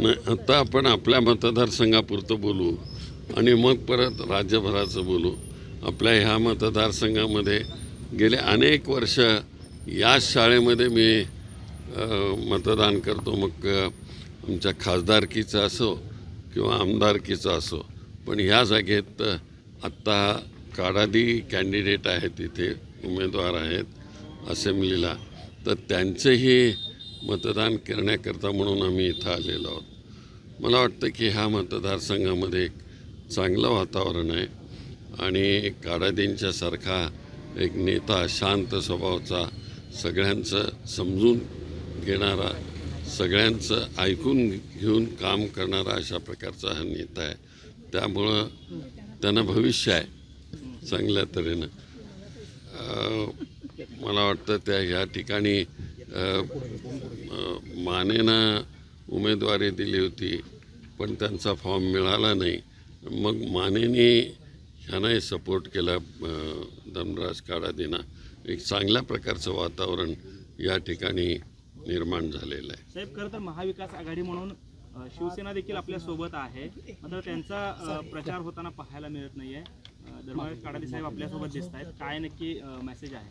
नाही आता आपण आपल्या मतदारसंघापुरतं बोलू आणि मग परत राज्यभराचं बोलू. आपल्या ह्या मतदारसंघामध्ये गेले अनेक वर्ष याच शाळेमध्ये मी मतदान करतो. मग आमच्या खासदारकीचं असो किंवा आमदारकीचं असो. पण ह्या जागेत आत्ता काडादी कॅन्डिडेट आहेत इथे उमेदवार आहेत असेंब्लीला. तर त्यांचंही मतदान करण्याकरता म्हणून आम्ही इथं आलेलो आहोत. मला वाटतं की ह्या मतदारसंघामध्ये एक चांगलं वातावरण आहे आणि काडादींच्यासारखा एक नेता शांत स्वभावाचा सगळ्यांचं समजून घेणारा सगळ्यांचं ऐकून घेऊन काम करणारा अशा प्रकारचा हा नेता आहे. त्यामुळं त्यांना भविष्य आहे चांगल्या तऱ्हेनं. मला वाटतं त्या ह्या ठिकाणी मानेनं उमेदवारी दिली होती पण त्यांचा फॉर्म मिळाला नाही. मग मानेने ह्यांनाही सपोर्ट केला धनराज काडादीना एक चांगल्या प्रकारचं वातावरण या ठिकाणी निर्माण झालेलं आहे. साहेब खरं तर महाविकास आघाडी म्हणून शिवसेना देखील आपल्यासोबत आहे. मात्र त्यांचा प्रचार होताना पाहायला मिळत नाहीये. आहे धर्मराज काडादी साहेब आपल्यासोबत दिसत आहेत काय नक्की मेसेज आहे?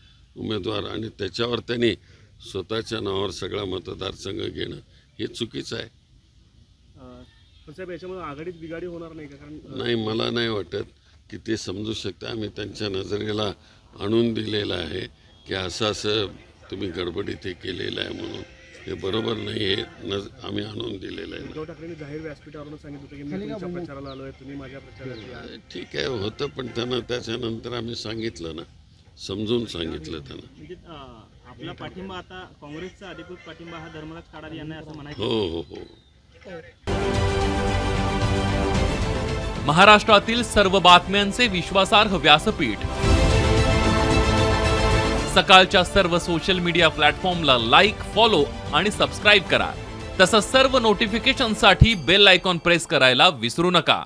उमेदवार आणि त्याच्यावर त्यांनी स्वतःच्या नावावर सगळा मतदारसंघ घेणं हे चुकीचं आहे. पण साहेब याच्यामध्ये आघाडीत बिघाडी होणार नाही का? कारण नाही मला नाही वाटत की ते समजू शकता. आम्ही त्यांच्या नजरेला आणून दिलेलं आहे की असं असं तुम्ही गडबडीत हे केलेलं आहे म्हणून. हे बरोबर नाही हे नज आम्ही आणून दिलेलं आहे. उद्धव ठाकरेंनी जाहीर व्यासपीठावरून सांगितलं होतं की मी तुमच्या प्रचाराला आलोय तुम्ही माझ्या प्रचाराला या. ठीक आहे होतं पण त्यांना त्याच्यानंतर आम्ही सांगितलं ना. समजून सांगितलं त्यांना. म्हणजे आपला पाठिंबा आता काँग्रेसचा अधिकृत पाठिंबा हा धर्मराज काडादी यांना असं म्हणायचं. हो हो हो. महाराष्ट्रातील सर्व बातम्यांचे विश्वासार्ह व्यासपीठ. सकाळच्या सर्व सोशल मीडिया प्लॅटफॉर्मला लाईक फॉलो आणि सबस्क्राईब करा. तसंच सर्व नोटिफिकेशनसाठी बेल आयकॉन प्रेस करायला विसरू नका.